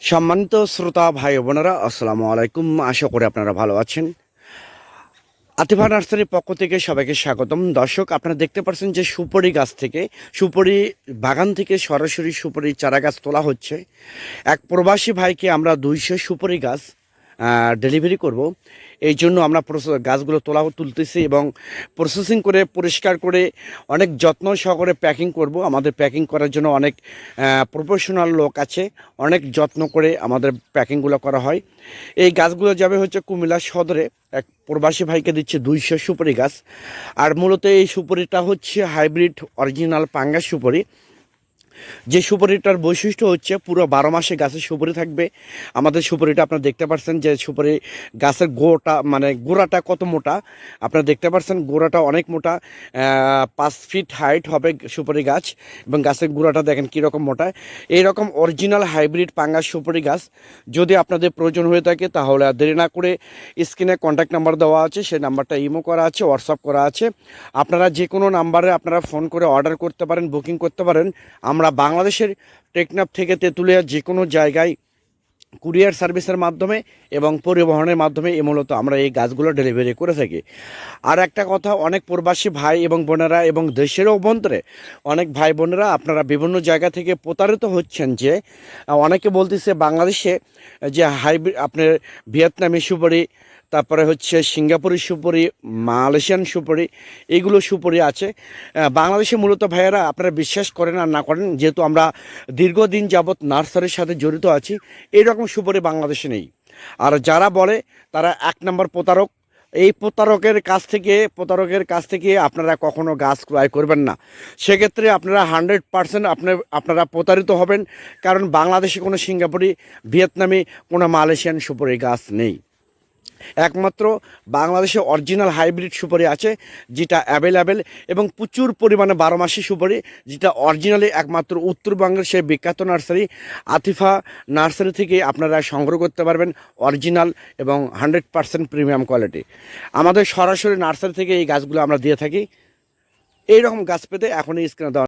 সম্মানিত শ্রোতা, ভাই বোনেরা, আসসালামু আলাইকুম। আশা করি আপনারা ভালো আছেন। আতিফা নার্সারির পক্ষ থেকে সবাইকে স্বাগতম। দর্শক, আপনারা দেখতে পাচ্ছেন যে সুপরি গাছ থেকে, সুপরি বাগান থেকে সরাসরি সুপারি চারা গাছ তোলা হচ্ছে। এক প্রবাসী ভাইকে আমরা দুইশো সুপরি গাছ ডেলিভারি করব। এই জন্য আমরা গাছগুলো তোলা তুলতেছি এবং প্রসেসিং করে, পরিষ্কার করে, অনেক যত্ন সহকারে প্যাকিং করব। আমাদের প্যাকিং করার জন্য অনেক প্রফেশনাল লোক আছে। অনেক যত্ন করে আমাদের প্যাকিংগুলো করা হয়। এই গাছগুলো যাবে হচ্ছে কুমিল্লা সদরে। এক প্রবাসী ভাইকে দিচ্ছে দুইশো সুপারি গাছ। আর মূলত এই সুপারিটা হচ্ছে হাইব্রিড অরিজিনাল পাঙ্গাস সুপারি। যে সুপারিটার বৈশিষ্ট্য হচ্ছে পুরো বারো মাসে গাছের সুপারি থাকবে। আমাদের সুপারিটা আপনারা দেখতে পাচ্ছেন যে সুপারি গাছের গোটা মানে গোড়াটা কত মোটা? আপনারা দেখতে পাচ্ছেন গোড়াটা অনেক মোটা পাঁচ ফিট হাইট হবে সুপারি গাছ এবং গাছের গোড়াটা দেখেন কীরকম মোটা। এইরকম অরিজিনাল হাইব্রিড পাঙ্গাস সুপারি গাছ যদি আপনাদের প্রয়োজন হয়ে থাকে তাহলে আর দেরি না করে স্ক্রিনে কন্ট্যাক্ট নাম্বার দেওয়া আছে, সেই নাম্বারটা ইমো করা আছে, হোয়াটসঅ্যাপ করা আছে। আপনারা যে কোনো নাম্বারে আপনারা ফোন করে অর্ডার করতে পারেন, বুকিং করতে পারেন, আমরা বাংলাদেশের টেকনাফ থেকে তেঁতুলিয়া যে কোনো জায়গায় কুরিয়ার সার্ভিসের মাধ্যমে এবং পরিবহনের মাধ্যমে এ মূলত আমরা এই গাছগুলো ডেলিভারি করে থাকি। আর একটা কথা, অনেক প্রবাসী ভাই এবং বোনেরা এবং দেশের অভ্যন্তরে অনেক ভাই বোনেরা আপনারা বিভিন্ন জায়গা থেকে প্রতারিত হচ্ছেন যে, অনেকে বলতেছে বাংলাদেশে যে হাইব্রিড আপনার ভিয়েতনামি সুপারি তারপরে হচ্ছে সিঙ্গাপুরি সুপুরি, মালয়েশিয়ান সুপুরি এইগুলো সুপারি আছে। বাংলাদেশে মূলত ভাইয়েরা আপনারা বিশ্বাস করেন আর না করেন, যেহেতু আমরা দীর্ঘদিন যাবৎ নার্সারির সাথে জড়িত আছি, এইরকম সুপারি বাংলাদেশে নেই। আর যারা বলে, তারা এক নম্বর প্রতারক। এই প্রতারকের কাছ থেকে, প্রতারকের কাছ থেকে আপনারা কখনো গাছ ক্রয় করবেন না। সেক্ষেত্রে আপনারা হান্ড্রেড পারসেন্ট আপনার, আপনারা প্রতারিত হবেন, কারণ বাংলাদেশে কোনো সিঙ্গাপুরি, ভিয়েতনামি, কোনো মালয়েশিয়ান সুপুরি গাছ নেই। একমাত্র বাংলাদেশে অরিজিনাল হাইব্রিড সুপারি আছে, যেটা অ্যাভেলেবেল এবং প্রচুর পরিমাণে বারো মাসি সুপারি, যেটা অরিজিনালি একমাত্র উত্তরবঙ্গের সেই বিখ্যাত নার্সারি, আতিফা নার্সারি থেকে আপনারা সংগ্রহ করতে পারবেন অরিজিনাল এবং হান্ড্রেড পারসেন্ট প্রিমিয়াম কোয়ালিটি আমাদের সরাসরি নার্সারি থেকে এই গাছগুলো আমরা দিয়ে থাকি। এইরকম গাছ পেতে এখনই স্ক্রিনে দেওয়া